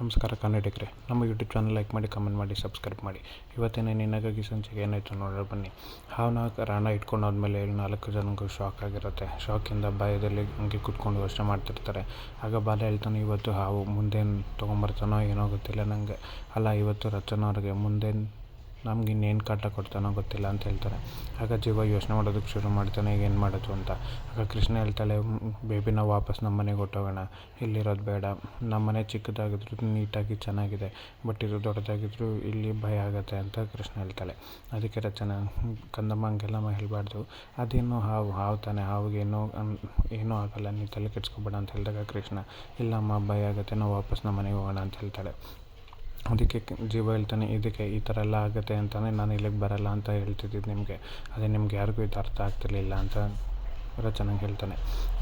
ನಮಸ್ಕಾರ ಕನ್ನಡಿಗರೆ ನಮ್ಮ ಯೂಟ್ಯೂಬ್ ಚಾನಲ್ ಲೈಕ್ ಮಾಡಿ ಕಮೆಂಟ್ ಮಾಡಿ ಸಬ್ಸ್ಕ್ರೈಬ್ ಮಾಡಿ. ಇವತ್ತಿನ ನಿನಗಾಗಿ ಸಂಚಿಕೆ ಏನಾಯಿತು ನೋಡೋಣ ಬನ್ನಿ. ಹಾವನ್ನ ರಾಣ ಇಟ್ಕೊಂಡಾದ್ಮೇಲೆ ನಾಲ್ಕು ಜನಕ್ಕೂ ಶಾಕ್ ಆಗಿರುತ್ತೆ. ಶಾಕಿಂದ ಭಯದಲ್ಲಿ ಹಂಗೆ ಕುತ್ಕೊಂಡು ಯೋಚನೆ ಮಾಡ್ತಿರ್ತಾರೆ. ಆಗ ಬಾಲ ಹೇಳ್ತಾನೆ, ಇವತ್ತು ಹಾವು ಮುಂದೇನು ತೊಗೊಂಬರ್ತಾನೋ ಏನೋ ಗೊತ್ತಿಲ್ಲ ನನಗೆ ಅಲ್ಲ, ಇವತ್ತು ರಚನ ಅವ್ರಿಗೆ ಮುಂದೆ ನಮ್ಗೆ ಇನ್ನೇನು ಕಾಟ ಕೊಡ್ತಾನೋ ಗೊತ್ತಿಲ್ಲ ಅಂತ ಹೇಳ್ತಾರೆ. ಆಗ ಜೀವ ಯೋಚನೆ ಮಾಡೋದಕ್ಕೆ ಶುರು ಮಾಡ್ತಾನೆ ಈಗ ಏನು ಮಾಡೋದು ಅಂತ. ಆಗ ಕೃಷ್ಣ ಹೇಳ್ತಾಳೆ ಬೇಬಿನ ವಾಪಸ್ ನಮ್ಮ ಮನೆಗೆ ಹೊಟ್ಟೋಗೋಣ ಇಲ್ಲಿರೋದು ಬೇಡ. ನಮ್ಮ ಮನೆ ಚಿಕ್ಕದಾಗಿದ್ರು ನೀಟಾಗಿ ಚೆನ್ನಾಗಿದೆ, ಬಟ್ ಇದು ದೊಡ್ಡದಾಗಿದ್ರು ಇಲ್ಲಿ ಭಯ ಆಗುತ್ತೆ ಅಂತ ಕೃಷ್ಣ ಹೇಳ್ತಾಳೆ. ಅದಕ್ಕೆ ರಚನೆ, ಕಂದಮ್ಮ ಹಂಗೆಲ್ಲ ಹೇಳಬಾರ್ದು. ಅದೇನು ಹಾವು ಹಾವು ತಾನೆ. ಹಾವಿಗೆ ಏನೂ ಏನೂ ಆಗಲ್ಲ. ನೀ ತಲೆ ಕೆಡ್ಸ್ಕೊಬೇಡ ಅಂತ ಹೇಳಿದಾಗ ಕೃಷ್ಣ, ಇಲ್ಲಮ್ಮ, ಭಯ ಆಗುತ್ತೆ. ನಾವು ವಾಪಸ್ ನಮ್ಮ ಮನೆಗೆ ಹೋಗೋಣ ಅಂತ ಹೇಳ್ತಾಳೆ. ಅದಕ್ಕೆ ಜೀವ ಹೇಳ್ತಾನೆ, ಇದಕ್ಕೆ ಈ ಥರ ಎಲ್ಲ ಆಗುತ್ತೆ ಅಂತಲೇ ನಾನು ಇಲ್ಲಿಗೆ ಬರಲ್ಲ ಅಂತ ಹೇಳ್ತಿದ್ದಿದ್ದು ನಿಮಗೆ. ಅದೇ ನಿಮ್ಗೆ ಯಾರಿಗೂ ಇದು ಅರ್ಥ ಆಗ್ತಿರಲಿಲ್ಲ ಅಂತ ರಚನೆಗೆ ಹೇಳ್ತಾನೆ.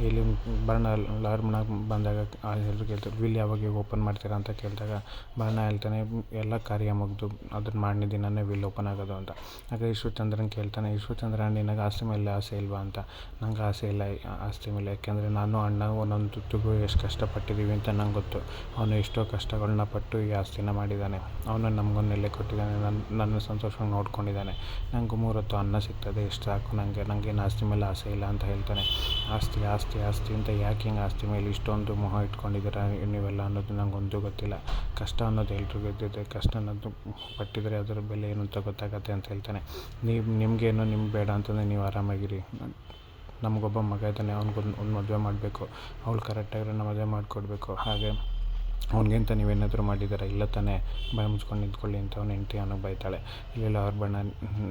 ಇಲ್ಲಿ ಬಣ್ಣ ಲಾರ್ ಮನೆಗೆ ಬಂದಾಗ ಎಲ್ಲರೂ ಕೇಳ್ತಾರೆ, ವಿಲ್ ಯಾವಾಗ ಓಪನ್ ಮಾಡ್ತೀರಾ? ಅಂತ ಕೇಳಿದಾಗ ಬಣ್ಣ ಹೇಳ್ತಾನೆ, ಎಲ್ಲ ಕಾರ್ಯ ಮುಗಿದು ಅದನ್ನು ಮಾಡಿದ ದಿನವೇ ವಿಲ್ ಓಪನ್ ಆಗೋದು ಅಂತ. ಆಗ ಈಶ್ವರಚಂದ್ರನ್ ಕೇಳ್ತಾನೆ, ಈಶ್ವರಚಂದ್ರ, ನಿನಗೆ ಆಸ್ತಿ ಮೇಲೆ ಆಸೆ ಇಲ್ವಾ ಅಂತ? ನಂಗೆ ಆಸೆ ಇಲ್ಲ, ಆಸ್ತಿ ಮೇಲೆ, ಯಾಕೆಂದರೆ ನಾನು ಅಣ್ಣ, ಒಂದೊಂದು ತುತ್ತಿಗೂ ಎಷ್ಟು ಕಷ್ಟಪಟ್ಟಿದ್ದೀವಿ ಅಂತ ನಂಗೆ ಗೊತ್ತು. ಅವನು ಎಷ್ಟೋ ಕಷ್ಟಗಳನ್ನ ಪಟ್ಟು ಈ ಆಸ್ತಿನ ಮಾಡಿದ್ದಾನೆ. ಅವನು ನಮಗೊಂದು ನೆಲೆ ಕೊಟ್ಟಿದ್ದಾನೆ ನನ್ನ ನನ್ನ ಸಂತೋಷವಾಗಿ ನೋಡ್ಕೊಂಡಿದ್ದಾನೆ. ನಂಗೆ ಮೂರೊತ್ತು ಅನ್ನ ಸಿಗ್ತದೆ, ಎಷ್ಟು ಸಾಕು ನನಗೆ ನನಗೇನು ಆಸ್ತಿ ಮೇಲೆ ಆಸೆ ಇಲ್ಲ ಅಂತ ಹೇಳ್ತಾನೆ ಆಸ್ತಿ ಆಸ್ತಿ ಆಸ್ತಿ ಅಂತ ಯಾಕೆ ಹಿಂಗೆ ಆಸ್ತಿ ಮೇಲೆ ಇಷ್ಟೊಂದು ಮೊಹ ಇಟ್ಕೊಂಡಿದ್ದೀರಾ ನೀವೆಲ್ಲ ಅನ್ನೋದು ನನಗೊಂದು ಗೊತ್ತಿಲ್ಲ. ಕಷ್ಟ ಅನ್ನೋದು ಎಲ್ರಿಗೂ ಇದ್ದಿದೆ. ಕಷ್ಟ ಅನ್ನೋದು ಪಟ್ಟಿದರೆ ಅದರ ಬೆಲೆ ಏನು ಅಂತ ಗೊತ್ತಾಗತ್ತೆ ಅಂತ ಹೇಳ್ತಾನೆ. ನೀವು, ನಿಮಗೇನು ನಿಮ್ಗೆ ಬೇಡ ಅಂತಂದರೆ ನೀವು ಆರಾಮಾಗಿರಿ. ನಮಗೊಬ್ಬ ಮಗ ಇದ್ದಾನೆ, ಅವ್ನಿಗೊಂದು ಒಂದು ಮದುವೆ ಮಾಡಬೇಕು. ಅವ್ಳು ಕರೆಕ್ಟಾಗಿರೋ ಮದುವೆ ಮಾಡಿಕೊಡ್ಬೇಕು. ಹಾಗೆ ಅವ್ನಿಗಿಂತ ನೀವೇನಾದರೂ ಮಾಡಿದ್ದೀರಾ? ಇಲ್ಲ ತಾನೇ. ಬಾಯಿ ಮುಚ್ಕೊಂಡು ನಿಂತ್ಕೊಳ್ಳಿ ಅಂತ ಅವ್ನ ಹೆಂಡ್ತಿ ಅವನಿಗೆ ಬೈತಾಳೆ. ಇಲ್ಲ, ಅವ್ರ ಬಣ್ಣ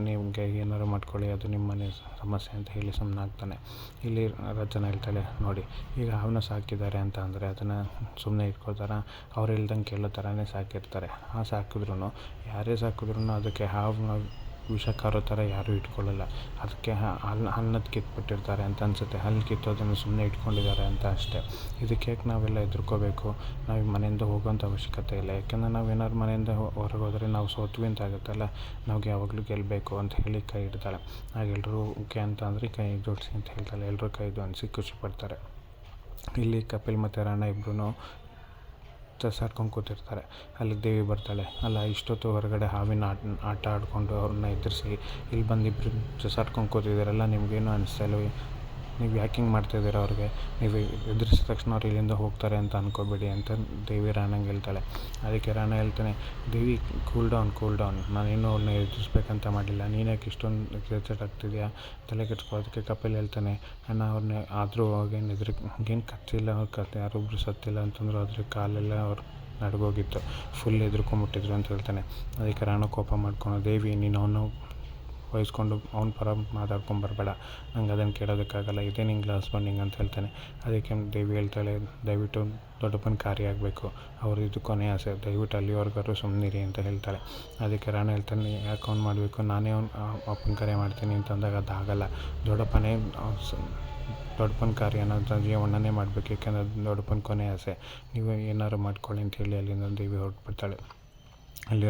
ನಿಮಗೆ ಏನಾದ್ರು ಮಾಡ್ಕೊಳ್ಳಿ, ಅದು ನಿಮ್ಮ ಮನೆ ಸಮಸ್ಯೆ ಅಂತ ಹೇಳಿ ಸುಮ್ಮನಾಗ್ತಾನೆ ಇಲ್ಲಿ ರಚನ ಹೇಳ್ತಾಳೆ, ನೋಡಿ, ಈಗ ಹಾವನ್ನ ಸಾಕಿದ್ದಾರೆ ಅಂತ ಅಂದರೆ ಅದನ್ನು ಸುಮ್ಮನೆ ಇಟ್ಕೊಳ್ತಾರೆ? ಅವ್ರು ಹೇಳ್ದಂಗೆ ಕೇಳೋ ಥರನೇ ಸಾಕಿರ್ತಾರೆ. ಆ ಸಾಕಿದ್ರು ಯಾರೇ ಸಾಕಿದ್ರು ಅದಕ್ಕೆ ಹಾವು ವಿಷ ಕಾರೋ ಥರ ಯಾರೂ ಇಟ್ಕೊಳ್ಳಲ್ಲ. ಅದಕ್ಕೆ ಹಲ್ಲು ಹಲ್ಲದು ಕಿತ್ಬಿಟ್ಟಿರ್ತಾರೆ ಅಂತ ಅನಿಸುತ್ತೆ. ಹಲ್ಲು ಕಿತ್ತೋದನ್ನು ಸುಮ್ಮನೆ ಇಟ್ಕೊಂಡಿದ್ದಾರೆ ಅಂತ ಅಷ್ಟೇ. ಇದಕ್ಕೆ ಯಾಕೆ ನಾವೆಲ್ಲ ಎದುರ್ಕೋಬೇಕು ನಾವು ಮನೆಯಿಂದ ಹೋಗೋಂಥ ಅವಶ್ಯಕತೆ ಇಲ್ಲ. ಯಾಕೆಂದರೆ ನಾವು ಏನಾದ್ರು ಮನೆಯಿಂದ ಹೊರಗೆ ನಾವು ಸೋತ್ವಿ ಅಂತ ಆಗುತ್ತಲ್ಲ? ನಾವು ಯಾವಾಗಲೂ ಗೆಲ್ಲಬೇಕು ಅಂತ ಹೇಳಿ ಕೈ ಇಡ್ತಾಳೆ. ಆಗ ಎಲ್ಲರೂ ಓಕೆ ಅಂತ ಅಂದರೆ ಕೈ ಜೋಡಿಸಿ ಅಂತ ಹೇಳ್ತಾಳೆ. ಎಲ್ಲರೂ ಕೈ ಅನಿಸಿ ಖುಷಿ ಪಡ್ತಾರೆ. ಇಲ್ಲಿ ಕಪಿಲ್ ಮತ್ತು ರಾಣ ಇಬ್ಬರೂ ಚಸಾಡ್ಕೊಂಡು ಕೂತಿರ್ತಾರೆ ಅಲ್ಲಿ ದೇವಿ ಬರ್ತಾಳೆ. ಅಲ್ಲ, ಇಷ್ಟೊತ್ತು ಹೊರಗಡೆ ಹಾವಿನ ಆಟ ಆಟ ಆಡಿಕೊಂಡು ಅವ್ರನ್ನ ಎದುರಿಸಿ, ಇಲ್ಲಿ ಬಂದು ಇಬ್ಬರು ಸರ್ಕೊಂಡು ಕೂತಿದ್ದೀರಲ್ಲ ನಿಮಗೇನು ಅನಿಸ್ತಾ ಇಲ್ವೇ ನೀವು ಯಾಕಿಂಗ್ ಮಾಡ್ತಾ ಇದ್ದೀರ ಅವ್ರಿಗೆ? ನೀವು ಎದುರಿಸಿದ ತಕ್ಷಣ ಅವ್ರು ಇಲ್ಲಿಂದ ಹೋಗ್ತಾರೆ ಅಂತ ಅಂದ್ಕೋಬೇಡಿ ಅಂತ ದೇವಿ ರಾಣಂಗೆ ಹೇಳ್ತಾಳೆ. ಅದಕ್ಕೆ ರಾಣ ಹೇಳ್ತಾನೆ, Devi cool down cool down ನಾನೇನು ಅವ್ರನ್ನ ಎದುರಿಸ್ಬೇಕಂತ ಮಾಡಿಲ್ಲ. ನೀನು ಯಾಕೆ ಇಷ್ಟೊಂದು ಎಕ್ಸೈಟೆಡ್ ಆಗ್ತಿದೆಯಾ? ತಲೆ ಕೆಡ್ಸ್ಕೊಳ್ಳೋದಕ್ಕೆ ಕಪಿಲ್ ಹೇಳ್ತಾನೆ, ಅಣ್ಣ ಅವ್ರನ್ನ ಆದರೂ ಅವಾಗೇನು ಎದುರು ಹಂಗೇನು ಕತ್ತಿಲ್ಲ, ಅವ್ರ ಕತ್ತೆ ಯಾರೊಬ್ಬರು ಸತ್ತಿಲ್ಲ ಅಂತಂದ್ರು ಅದ್ರ ಕಾಲೆಲ್ಲ ಅವ್ರು ನಡ್ಗೋಗಿತ್ತು. ಫುಲ್ ಎದುರ್ಕೊಂಬಿಟ್ಟಿದ್ರು ಅಂತ ಹೇಳ್ತಾನೆ. ಅದಕ್ಕೆ ರಾಣ ಕೋಪ ಮಾಡ್ಕೊಂಡು ದೇವಿ, ನೀನು ಅವನು ವಹಿಸ್ಕೊಂಡು ಅವ್ನ ಪರ ಮಾತಾಡ್ಕೊಂಡು ಬರಬೇಡ. ನಂಗೆ ಅದನ್ನು ಕೇಳೋದಕ್ಕಾಗಲ್ಲ. ಇದೇ ನಿಂಗೆ ಹಸ್ಬೆಂಡಿಂಗ್ ಅಂತ ಹೇಳ್ತಾನೆ. ಅದಕ್ಕೆ ದೇವಿ ಹೇಳ್ತಾಳೆ, ದಯವಿಟ್ಟು ದೊಡ್ಡಪ್ಪನ ಕಾರ್ಯ ಆಗಬೇಕು. ಅವ್ರ ಇದು ಕೊನೆ ಆಸೆ. ದಯವಿಟ್ಟು ಅಲ್ಲಿವರೆಗಾದ್ರು ಸುಮ್ಮನಿರಿ ಅಂತ ಹೇಳ್ತಾಳೆ. ಅದಕ್ಕೆ ರಾಣ ಹೇಳ್ತಾನೆ, ಯಾಕೆ ಅವ್ನು ಮಾಡಬೇಕು? ನಾನೇ ಅವ್ನು ಅಪ್ಪನ ಕಾರ್ಯ ಮಾಡ್ತೀನಿ ಅಂತಂದಾಗ ಅದಾಗಲ್ಲ. ದೊಡ್ಡಪ್ಪನೇ ದೊಡ್ಡಪ್ಪನ ಕಾರ್ಯನ ಜೀವಣ್ಣನೇ ಮಾಡಬೇಕು. ಯಾಕೆಂದರೆ ದೊಡ್ಡಪ್ಪನ ಕೊನೆ ಆಸೆ. ನೀವು ಏನಾದ್ರು ಮಾಡ್ಕೊಳ್ಳಿ ಅಂತ ಹೇಳಿ ಅಲ್ಲಿಂದ ದೇವಿ ಹೊರಟ್ಬಿಡ್ತಾಳೆ. ಅಲ್ಲಿ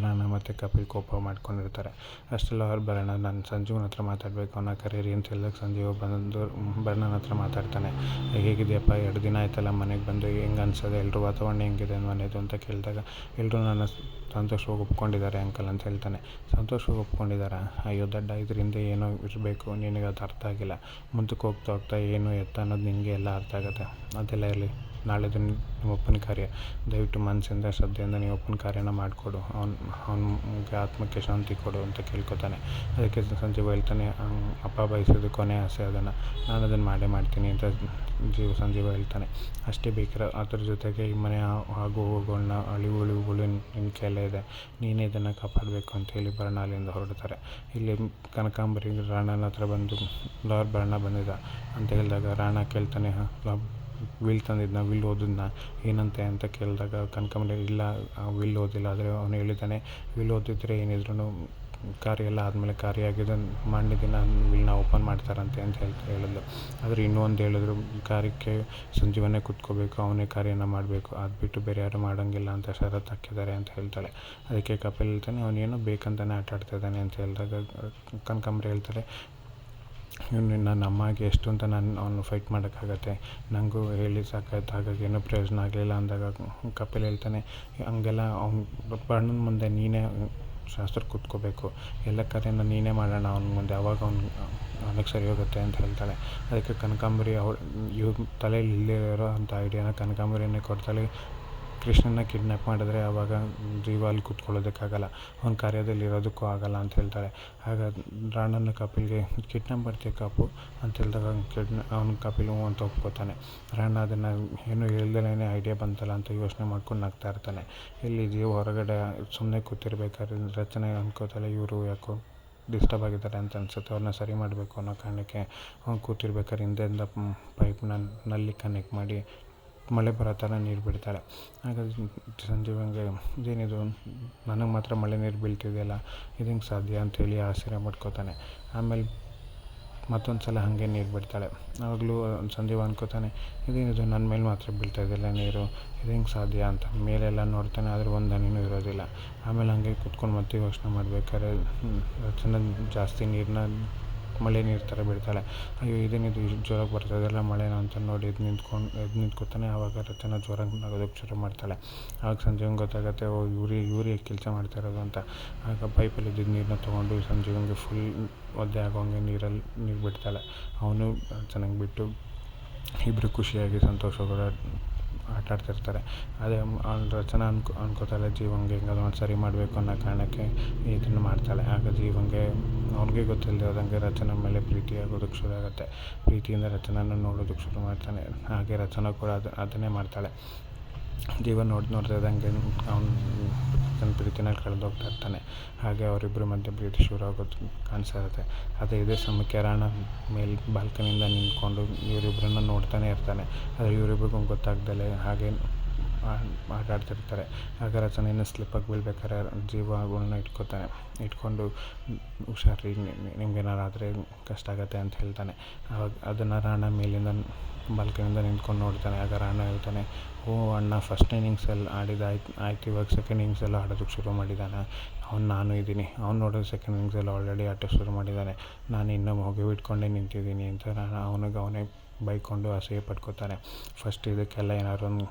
ರಾಣ ಮತ್ತು ಕಪಿಲ್ ಕೋಪ ಮಾಡ್ಕೊಂಡಿರ್ತಾರೆ. ಅಷ್ಟೆಲ್ಲ ಅವ್ರು ಬರೋಣ, ನಾನು ಸಂಜೀವನ ಹತ್ರ ಮಾತಾಡಬೇಕು, ಅವನ ಕರೀರಿ ಅಂತ ಹೇಳಿದಾಗ ಸಂಜೀವ ಬಂದು ಬರ್ಣನ ಹತ್ರ ಮಾತಾಡ್ತಾನೆ. ಹೇಗಿದೆಯಪ್ಪ? ಎರಡು ದಿನ ಆಯ್ತಲ್ಲ ಮನೆಗೆ ಬಂದು, ಹೆಂಗೆ ಅನ್ಸೋದು? ಎಲ್ಲರೂ ವಾತಾವರಣ ಹೆಂಗಿದೆ ಮನೆಯದು ಅಂತ ಕೇಳಿದಾಗ ಎಲ್ಲರೂ ನನ್ನ ಸಂತೋಷವಾಗಿ ಒಪ್ಕೊಂಡಿದ್ದಾರೆ ಅಂಕಲ್ ಅಂತ ಹೇಳ್ತಾನೆ. ಸಂತೋಷವಾಗಿ ಒಪ್ಕೊಂಡಿದ್ದಾರೆ. ಅಯ್ಯೋ ದಡ್ಡ, ಇದರಿಂದ ಏನೋ ಇರಬೇಕು. ನಿನಗೆ ಅದು ಅರ್ಥ ಆಗಿಲ್ಲ. ಮುಂದಕ್ಕೆ ಹೋಗ್ತಾ ಹೋಗ್ತಾ ಏನು ಎತ್ತ ಅನ್ನೋದು ನಿನಗೆ ಎಲ್ಲ ಅರ್ಥ ಆಗುತ್ತೆ. ಅದೆಲ್ಲ ಇರಲಿ. ನಾಳೆ ದಿನ ನಿಮ್ಮ ಒಪ್ಪನ ಕಾರ್ಯ. ದಯವಿಟ್ಟು ಮನಸ್ಸಿಂದ, ಶ್ರದ್ಧೆಯಿಂದ ನೀವು ಒಪ್ಪನ ಕಾರ್ಯನ ಮಾಡಿಕೊಡು. ಅವ್ನು, ಅವ್ನಿಗೆ ಆತ್ಮಕ್ಕೆ ಶಾಂತಿ ಕೊಡು ಅಂತ ಕೇಳ್ಕೊತಾನೆ. ಅದಕ್ಕೆ ಸಂಜೆ ಹೇಳ್ತಾನೆ ಅಪ್ಪ ಬಯಸೋದು ಕೊನೆ ಆಸೆ ಅದನ್ನು. ನಾನು ಅದನ್ನು ಮಾಡೇ ಮಾಡ್ತೀನಿ ಅಂತ ಜೀವ ಸಂಜೀವ ಹೇಳ್ತಾನೆ. ಅಷ್ಟೇ ಬೇಕಿರ ಅದ್ರ ಜೊತೆಗೆ ಈ ಮನೆ ಆಗು ಹೋಗುಗಳನ್ನ ಅಳಿವು ಉಳಿವುಗಳು ನಿನ್ನ ಕೆಲ ಇದೆ. ನೀನೇ ಇದನ್ನು ಕಾಪಾಡಬೇಕು ಅಂತ ಹೇಳಿ ಭರಣ ಅಲ್ಲಿಂದ ಹೊರಡ್ತಾರೆ. ಇಲ್ಲಿ ಕನಕಾಂಬರಿ ರಾಣನ ಹತ್ರ ಬಂದು ಲಾರ್ ಭರಣ ಬಂದಿದ್ದ ಅಂತ ಹೇಳಿದಾಗ ರಾಣ ಕೇಳ್ತಾನೆ ವಿಲ್ ತಂದಿದ್ನ? ವಿಲ್ ಓದಿದ್ನ? ಏನಂತೆ? ಅಂತ ಕೇಳಿದಾಗ ಕನಕಾಂಬರಿ, ಇಲ್ಲ ವಿಲ್ ಓದಿಲ್ಲ. ಆದರೆ ಅವನು ಹೇಳಿದ್ದಾನೆ, ವಿಲ್ ಓದಿದ್ರೆ ಏನಿದ್ರು ಕಾರ್ಯ ಎಲ್ಲ ಆದಮೇಲೆ ಕಾರ್ಯ ಆಗಿದೆ ಮಾರನೇ ದಿನ ವಿಲ್ನ ಓಪನ್ ಮಾಡ್ತಾರಂತೆ ಅಂತ ಹೇಳ್ತಾ ಹೇಳಿದ್ಲು ಆದರೆ ಇನ್ನೂ ಹೇಳಿದ್ರು ಕಾರ್ಯಕ್ಕೆ ಸಂಜೀವನೇ ಕೂತ್ಕೋಬೇಕು, ಅವನೇ ಕಾರ್ಯನ ಮಾಡಬೇಕು. ಅದು ಬಿಟ್ಟು ಬೇರೆ ಯಾರು ಮಾಡೋಂಗಿಲ್ಲ ಅಂತ ಷರತ್ತು ಹಾಕಿದ್ದಾರೆ ಅಂತ ಹೇಳ್ತಾಳೆ. ಅದಕ್ಕೆ ಕಪಿಲ್ ಹೇಳ್ತಾನೆ, ಅವನೇನೋ ಬೇಕಂತಾನೆ ಆಟ ಇದ್ದಾನೆ ಅಂತ ಹೇಳಿದಾಗ ಕನಕಾಂಬ್ರಿ ಹೇಳ್ತಾರೆ ಇವನು ನನ್ನ ಅಮ್ಮಗೆ ಎಷ್ಟು ಅಂತ ನಾನು ಅವನು ಫೈಟ್ ಮಾಡೋಕ್ಕಾಗತ್ತೆ. ನನಗೂ ಹೇಳಿ ಸಾಕಾಯ್ತು. ಹಾಗಾಗಿ ಏನೂ ಪ್ರಯೋಜನ ಆಗಲಿಲ್ಲ ಅಂದಾಗ ಕಪಿಲ್ ಹೇಳ್ತಾನೆ, ಹಂಗೆಲ್ಲ ಅವ್ನು ಬಣ್ಣನ ಮುಂದೆ ನೀನೇ ಶಾಸ್ತ್ರ ಕೂತ್ಕೋಬೇಕು. ಎಲ್ಲ ಕಾರ್ಯನ ನೀನೇ ಮಾಡೋಣ, ಅವ್ನ ಮುಂದೆ ಯಾವಾಗ ಅವ್ನು, ಅವನಿಗೆ ಸರಿ ಹೋಗುತ್ತೆ ಅಂತ ಹೇಳ್ತಾಳೆ. ಅದಕ್ಕೆ ಕನಕಾಂಬರಿ ಅವ್ರ, ಇವ್ರ ತಲೆಯಲ್ಲಿ ಇಲ್ಲದೇ ಇರೋ ಅಂಥ ಐಡಿಯಾನ ಕನಕಾಂಬರಿಯನ್ನೇ ಕೊಡ್ತಾಳೆ. ಕೃಷ್ಣನ ಕಿಡ್ನ್ಯಾಪ್ ಮಾಡಿದ್ರೆ ಆವಾಗ ಜೀವ ಅಲ್ಲಿ ಕೂತ್ಕೊಳ್ಳೋದಕ್ಕಾಗಲ್ಲ. ಅವ್ನ ಕಾರ್ಯದಲ್ಲಿ ಇರೋದಕ್ಕೂ ಆಗಲ್ಲ ಅಂತ ಹೇಳ್ತಾಳೆ. ಆಗ ರಾಣನ ಕಪಿಲ್ಗೆ ಕಿಡ್ನ್ಯಾಪ್ ಮಾಡ್ತೀಯ ಕಾಪು? ಅಂತ ಹೇಳಿದಾಗ ಕಿಡ್ನ ಅವ್ನು ಕಪಿಲ್ ಹ್ಞೂ ಅಂತ ಒಪ್ಕೋತಾನೆ. ರಾಣ ಅದನ್ನು ಏನು ಹೇಳ್ದಲೇ ಐಡಿಯಾ ಬಂತಲ್ಲ ಅಂತ ಯೋಚನೆ ಮಾಡ್ಕೊಂಡು ನಗ್ತಾ ಇರ್ತಾನೆ. ಇಲ್ಲಿ ಜೀವ ಹೊರಗಡೆ ಸುಮ್ಮನೆ ಕೂತಿರ್ಬೇಕಾದ್ರೆ ರಚನೆ ಅನ್ಕೋತಾಳೆ, ಇವರು ಯಾಕೋ ಡಿಸ್ಟರ್ಬ್ ಆಗಿದ್ದಾರೆ ಅಂತ ಅನ್ಸುತ್ತೆ ಅವ್ರನ್ನ ಸರಿ ಮಾಡಬೇಕು ಅನ್ನೋ ಕಾರಣಕ್ಕೆ ಅವ್ನು ಕೂತಿರ್ಬೇಕಾದ್ರೆ ಹಿಂದೆಯಿಂದ ಪೈಪ್ನ ನಲ್ಲಿ ಕನೆಕ್ಟ್ ಮಾಡಿ ಮಳೆ ಬರೋ ಥರ ನೀರು ಬಿಡ್ತಾಳೆ ಹಾಗಾಗಿ ಸಂಜೀವಂಗೆ ಇದೇನಿದು, ನನಗೆ ಮಾತ್ರ ಮಳೆ ನೀರು ಬೀಳ್ತಿದೆಯಲ್ಲ, ಇದು ಹೆಂಗೆ ಸಾಧ್ಯ ಅಂತೇಳಿ ಆಶ್ಚರ್ಯ ಮಾಡ್ಕೋತಾನೆ. ಆಮೇಲೆ ಮತ್ತೊಂದು ಸಲ ಹಾಗೆ ನೀರು ಬಿಡ್ತಾಳೆ. ಆವಾಗಲೂ ಸಂಜೀವ ಅನ್ಕೋತಾನೆ, ಇದೇನಿದು ನನ್ನ ಮೇಲೆ ಮಾತ್ರ ಬೀಳ್ತಾ ಇದೆಯಲ್ಲ ನೀರು, ಇದು ಹೆಂಗೆ ಸಾಧ್ಯ ಅಂತ. ಮೇಲೆಲ್ಲ ನೋಡ್ತಾನೆ, ಆದರೆ ಒಂದು ಹನಿನೂ ಇರೋದಿಲ್ಲ. ಆಮೇಲೆ ಹಾಗೆ ಕುತ್ಕೊಂಡು ಮತ್ತೆ ಯೋಚನೆ ಮಾಡ್ಬೇಕಾದ್ರೆ ಚೆನ್ನಾಗಿ ಜಾಸ್ತಿ ನೀರನ್ನ ಮಳೆ ನೀರು ಥರ ಬೀಳ್ತಾಳೆ. ಅಯ್ಯೋ ಇದೇನಿದು ಇಷ್ಟು ಜೋರಾಗಿ ಬರ್ತಾಯಿದೆಯಲ್ಲ ಮಳೆನ ಅಂತ ನೋಡಿ ಎದ್ದು ನಿಂತ್ಕೊಂಡು ಎದ್ದು ನಿಂತ್ಕೊತಾನೆ ಆವಾಗ ರಚನಾ ಜೋರಾಗಿ ನಗೋದಕ್ಕೆ ಶುರು ಮಾಡ್ತಾಳೆ. ಆವಾಗ ಸಂಜೀವಂಗೆ ಗೊತ್ತಾಗುತ್ತೆ, ಓ, ಇವ್ರಿ ಇವ್ರಿ ಕೆಲಸ ಮಾಡ್ತಾ ಇರೋದು ಅಂತ. ಆಗ ಪೈಪಲ್ಲಿ ಇದ್ದಿದ್ದು ನೀರನ್ನ ತೊಗೊಂಡು ಸಂಜೀವಂಗೆ ಫುಲ್ ಒದ್ದೆ ಆಗೋಂಗೆ ನೀರಲ್ಲಿ ನೀರು ಬಿಡ್ತಾಳೆ. ಅವನು ಚೆನ್ನಾಗಿ ಬಿಟ್ಟು ಇಬ್ಬರು ಖುಷಿಯಾಗಿ ಸಂತೋಷಗಳ ಆಟ ಆಡ್ತಿರ್ತಾರೆ ಅದೇ ಅವ್ನು ರಚನಾ ಅನ್ಕೊ, ಅನ್ಕೋತಾಳೆ ಜೀವಂಗೆ ಹೆಂಗಾದ್ರು ಒಂದು ಸರಿ ಮಾಡಬೇಕು ಅನ್ನೋ ಕಾರಣಕ್ಕೆ ಇದನ್ನು ಮಾಡ್ತಾಳೆ. ಆಗ ಜೀವಂಗೆ ಅವ್ನಿಗೆ ಗೊತ್ತಿಲ್ಲದೆ ಹೋದಂಗೆ ರಚನಾ ಮೇಲೆ ಪ್ರೀತಿ ಆಗೋದಕ್ಕೆ ಶುರು ಆಗುತ್ತೆ. ಪ್ರೀತಿಯಿಂದ ರಚನಾನ ನೋಡೋದಕ್ಕೆ ಶುರು ಮಾಡ್ತಾನೆ. ಹಾಗೆ ರಚನ ಕೂಡ ಅದು, ಅದನ್ನೇ ಮಾಡ್ತಾಳೆ. ಜೀವ ನೋಡಿ ನೋಡ್ತಾ ಇದ್ದಂಗೆ ಅವ್ನು ತನ್ನ ಪ್ರೀತಿನಲ್ಲಿ ಕಳೆದೋಗ್ತಾ ಇರ್ತಾನೆ. ಹಾಗೆ ಅವರಿಬ್ಬರ ಮಧ್ಯೆ ಪ್ರೀತಿ ಶುರು ಆಗೋದು ಇರುತ್ತೆ ಅದೇ ಇದೇ ಸಮಯಕ್ಕೆ ರಾಣ ಮೇಲೆ ಬಾಲ್ಕನಿಯಿಂದ ನಿಂತ್ಕೊಂಡು ಇವರಿಬ್ಬರನ್ನ ನೋಡ್ತಾನೆ ಇರ್ತಾನೆ. ಆದರೆ ಇವರಿಬ್ರಿಗೂ ಗೊತ್ತಾಗ್ದಲೇ ಹಾಗೆ ಆಟ ಆಡ್ತಿರ್ತಾರೆ ಇನ್ನು ಸ್ಲಿಪ್ಪಾಗಿ ಬೀಳ್ಬೇಕಾದ್ರೆ ಜೀವ ಗುಣನ ಇಟ್ಕೋತಾನೆ. ಇಟ್ಕೊಂಡು ಹುಷಾರಿ ನಿಮ್ಗೇನಾರು ಆದರೆ ಕಷ್ಟ ಆಗುತ್ತೆ ಅಂತ ಹೇಳ್ತಾನೆ. ಆವಾಗ ಅದನ್ನು ರಾಣ ಮೇಲಿಂದ ಬಾಲ್ಕನಿಯಿಂದ ನಿಂತ್ಕೊಂಡು ನೋಡ್ತಾನೆ. ಆಗ ರಾಣ ಹೇಳ್ತಾನೆ, ಓ ಅಣ್ಣ ಫಸ್ಟ್ ಇನ್ನಿಂಗ್ಸಲ್ಲಿ ಆಡಿದ ಆಯ್ತು ಆಯ್ತು. ಇವಾಗ ಸೆಕೆಂಡ್ ಇನ್ನಿಂಗ್ಸಲ್ಲಿ ಆಡೋದಕ್ಕೆ ಶುರು ಮಾಡಿದ್ದಾನೆ. ಅವ್ನು ನಾನು ಇದ್ದೀನಿ. ಅವ್ನು ನೋಡಿದ್ರೆ ಸೆಕೆಂಡ್ ಇನ್ನಿಂಗ್ಸಲ್ಲಿ ಆಲ್ರೆಡಿ ಆಟ ಶುರು ಮಾಡಿದ್ದಾನೆ. ನಾನು ಇನ್ನೂ ಮಗು ಇಟ್ಕೊಂಡೇ ನಿಂತಿದ್ದೀನಿ ಅಂತ ನಾನು ಅವನಿಗೆ ಅವನೇ ಬೈಕೊಂಡು ಅಸಹ್ಯ ಪಡ್ಕೋತಾನೆ ಫಸ್ಟ್ ಇದಕ್ಕೆಲ್ಲ ಏನಾರು ಒಂದು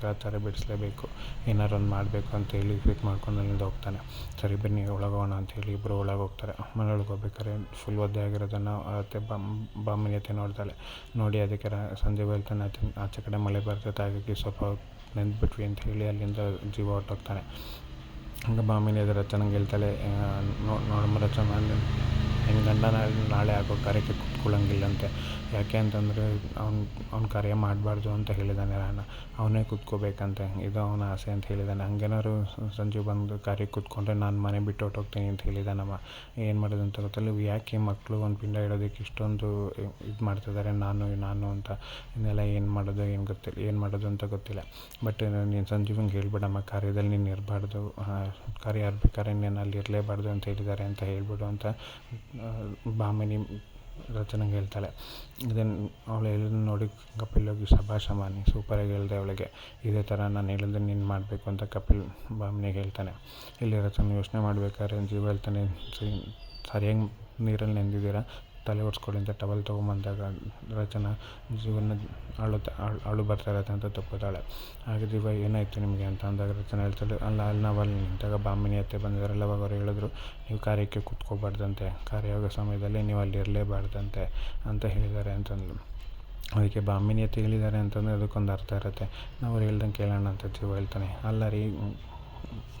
ಗ್ರಹಚಾರ ಬಿಡಿಸ್ಲೇಬೇಕು ಏನಾರು ಒಂದು ಮಾಡಬೇಕು ಅಂತೇಳಿ ಫಿಟ್ ಮಾಡ್ಕೊಂಡು ಅಲ್ಲಿಂದ ಹೋಗ್ತಾನೆ. ಸರಿ, ಬನ್ನಿ, ಒಳಗೋಣ ಅಂತ ಅಂತೇಳಿ ಇಬ್ಬರು ಒಳಗೆ ಹೋಗ್ತಾರೆ. ಮನೆಯೊಳಗೆ ಹೋಗ್ಬೇಕಾದ್ರೆ ಫುಲ್ ಒದ್ದೆ ಆಗಿರೋದನ್ನು ಅತ್ತೆ ಬಾಮಿನಿ ಅತ್ತೆ ನೋಡ್ತಾಳೆ. ನೋಡಿ ಅದಕ್ಕೆ ಸಂಜೆ ಬೀಳ್ತಾನೆ ಆಚೆ ಕಡೆ ಮಳೆ ಬರ್ತೈತೆ ಹಾಗಾಗಿ ಸ್ವಲ್ಪ ನೆಂದ್ಬಿಟ್ವಿ ಅಂತ ಹೇಳಿ ಅಲ್ಲಿಂದ ಜೀವ ಹೊರ್ಟೋಗ್ತಾನೆ. ಹಂಗೆ ಬಾಮಿನಿ ಅದರ ಚೆನ್ನಾಗಿ ಹೇಳ್ತಾಳೆ ನೋಡಮ್ಮ ರಚನ, ಹೆಂಗೆ ಗಂಡ ನಾಳೆ ಆಗೋ ಕಾರ್ಯಕ್ಕೆ ಕೂತ್ಕೊಳ್ಳೋಂಗಿಲ್ಲಂತೆ ಯಾಕೆ ಅಂತಂದರೆ ಅವ್ನು ಅವ್ನು ಕಾರ್ಯ ಮಾಡಬಾರ್ದು ಅಂತ ಹೇಳಿದ್ದಾನೆ ರಾಣ. ಅವನೇ ಕೂತ್ಕೋಬೇಕಂತೆ. ಇದು ಅವನ ಆಸೆ ಅಂತ ಹೇಳಿದ್ದಾನೆ ಹಂಗೇನಾದ್ರು ಸಂಜೆ ಬಂದು ಕಾರ್ಯಕ್ಕೆ ಕೂತ್ಕೊಂಡ್ರೆ ನಾನು ಮನೆ ಬಿಟ್ಟು ಹೊರ್ಟೋಗ್ತೀನಿ ಅಂತ ಹೇಳಿದ್ದಾನಮ್ಮ ಏನು ಮಾಡೋದು ಅಂತ ಗೊತ್ತಿಲ್ಲ. ಯಾಕೆ ಮಕ್ಕಳು ಒಂದು ಪಿಂಡ ಇಡೋದಕ್ಕೆ ಇಷ್ಟೊಂದು ಇದು ಮಾಡ್ತಿದ್ದಾರೆ ನಾನು ನಾನು ಅಂತ. ಇನ್ನೆಲ್ಲ ಏನು ಮಾಡೋದು, ಏನು ಗೊತ್ತಿಲ್ಲ ಏನು ಮಾಡೋದು ಅಂತ ಗೊತ್ತಿಲ್ಲ. ಬಟ್ ನೀನು ಸಂಜೀವಂಗೆ ಹೇಳ್ಬೇಡಮ್ಮ. ಕಾರ್ಯದಲ್ಲಿ ನೀನು ಇರಬಾರ್ದು. ಕಾರ್ಯ ಇರ್ಬೇಕಾದ್ರೆ ನೀನು ಅಲ್ಲಿ ಇರಲೇಬಾರ್ದು ಅಂತ ಹೇಳಿದ್ದಾರೆ ಅಂತ ಹೇಳ್ಬಿಡು ಅಂತ ಬಾಮಿನಿ ರಚನೆಗೆ ಹೇಳ್ತಾಳೆ. ಇದನ್ನು ಅವಳು ಹೇಳಿದ್ದನ್ನು ನೋಡಿ ಕಪಿಲ್ ಹೋಗಿ ಶಭಾಷ್ ಅಮ್ಮ ಸೂಪರಾಗಿ ಹೇಳಿದೆ ಅವಳಿಗೆ. ಇದೇ ಥರ ನಾನು ಹೇಳಿದ್ರೆ ನೀನು ಮಾಡಬೇಕು ಅಂತ ಕಪಿಲ್ ಬಾಮ್ನಿಗೆ ಹೇಳ್ತಾನೆ. ಇಲ್ಲಿ ರಚನೆ ಯೋಚನೆ ಮಾಡಬೇಕಾದ್ರೆ ಜೀವ ಹೇಳ್ತಾನೆ ಸರಿಯಾಗಿ ನೀರಲ್ಲಿ ನೆಂದಿದ್ದೀರಾ? ತಲೆ ಒಡ್ಸ್ಕೊಳ್ಳಿ ಅಂತ ಟವಲ್ ತೊಗೊಂಬಂದಾಗ ರಚನಾ ಜೀವನ ಅಳು ಅಳು ಬರ್ತಾ ಇರತ್ತೆ ಅಂತ ತಪ್ಕೋತಾಳೆ. ಹಾಗಿದ್ರೆ ಇವಾಗ ಏನಾಯಿತು ನಿಮಗೆ ಅಂತ ಅಂದಾಗ ರಚನಾ ಹೇಳ್ತಾಳೆ, ಅಲ್ಲ ಅಲ್ಲಿ ನಾವು ಅಲ್ಲಿ ನಿಂತಾಗ ಬಾಮಿನಿ ಅತ್ತೆ ಬಂದಿದ್ದಾರಲ್ಲ, ಅವಾಗ ಅವ್ರು ಹೇಳಿದ್ರು, ನೀವು ಕಾರ್ಯಕ್ಕೆ ಕೂತ್ಕೋಬಾರ್ದಂತೆ ಕಾರ್ಯ ಆಗೋ ಸಮಯದಲ್ಲಿ ನೀವು ಅಲ್ಲಿ ಇರಲೇಬಾರ್ದಂತೆ ಅಂತ ಹೇಳಿದ್ದಾರೆ ಅಂತಂದಳು ಅದಕ್ಕೆ ಬಾಮಿನಿ ಅತ್ತೆ ಹೇಳಿದ್ದಾರೆ ಅಂತಂದರೆ ಅದಕ್ಕೊಂದು ಅರ್ಥ ಇರುತ್ತೆ. ನಾವು ಅವ್ರು ಹೇಳ್ದಂಗೆ ಕೇಳೋಣ ಅಂತ ಜೀವ ಹೇಳ್ತಾನೆ. ಅಲ್ಲ ರೀ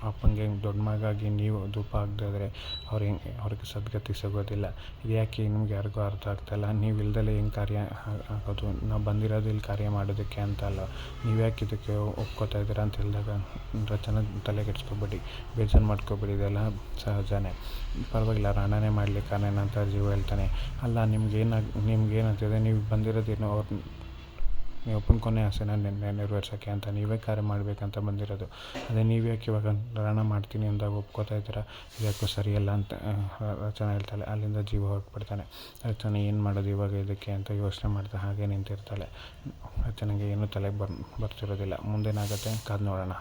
ಅಪ್ಪನಿಗೆ ದೊಡ್ಡ ಮಗಾಗಿ ನೀವು ಧೂಪ ಹಾಕ್ದೇ ಹೋದರೆ ಅವ್ರು ಹೆಂಗೆ ಅವ್ರಿಗೆ ಸದ್ಗತಿ ಸಿಗೋದಿಲ್ಲ. ಇದು ಯಾಕೆ ನಿಮ್ಗೆ ಯಾರಿಗೂ ಅರ್ಥ ಆಗ್ತಾಯಿಲ್ಲ ನೀವು ಇಲ್ದಲೇ ಹೆಂಗೆ ಕಾರ್ಯ ಆಗೋದು? ನಾವು ಬಂದಿರೋದು ಇಲ್ಲಿ ಕಾರ್ಯ ಮಾಡೋದಕ್ಕೆ ಅಂತ ಅಲ್ಲ ನೀವು ಯಾಕೆ ಇದಕ್ಕೆ ಒಪ್ಕೋತಾ ಇದ್ದೀರಾ ಅಂತ ಹೇಳಿದಾಗ ರಚನೆ ತಲೆ ಕೆಡಿಸ್ಕೊಬೇಡಿ. ಬೇಜಾರು ಮಾಡ್ಕೋಬೇಡಿ, ಇದೆಲ್ಲ ಸಹಜನೇ. ಪರವಾಗಿಲ್ಲ, ರಾಣನೇ ಮಾಡಲಿ ಕಾರಣ ಅಂತ ಜೀವ ಹೇಳ್ತಾನೆ. ಅಲ್ಲ, ನಿಮ್ಗೆ ನಿಮ್ಗೇನಂತಿದೆ ನೀವು ಬಂದಿರೋದೇನು ಅವ್ರು ನೀವು ಒಪ್ಪನ ಕೊನೆ ಆಸೆನ ನೆರವೇರ್ಸೋಕ್ಕೆ ಅಂತ ನೀವೇ ಕಾರ್ಯ ಮಾಡಬೇಕಂತ ಬಂದಿರೋದು. ಅದೇ ನೀವು ಯಾಕೆ ಇವಾಗ ರಣ ಮಾಡ್ತೀನಿ ಅಂದಾಗ ಒಪ್ಕೋತಾ ಇದ್ದೀರಾ? ಯಾಕೋ ಸರಿಯಲ್ಲ ಅಂತ ರಚನೆ ಹೇಳ್ತಾಳೆ. ಅಲ್ಲಿಂದ ಜೀವ ಹೊರಟ್ಬಿಡ್ತಾನೆ. ರಚನೆ ಏನು ಮಾಡೋದು ಇವಾಗ ಇದಕ್ಕೆ ಅಂತ ಯೋಚನೆ ಮಾಡ್ತಾ ಹಾಗೆ ನಿಂತಿರ್ತಾಳೆ. ರಚನೆಗೆ ಏನೂ ತಲೆಗೆ ಬರ್ ಬರ್ತಿರೋದಿಲ್ಲ. ಮುಂದೇನಾಗುತ್ತೆ? ಕಾದು ನೋಡೋಣ.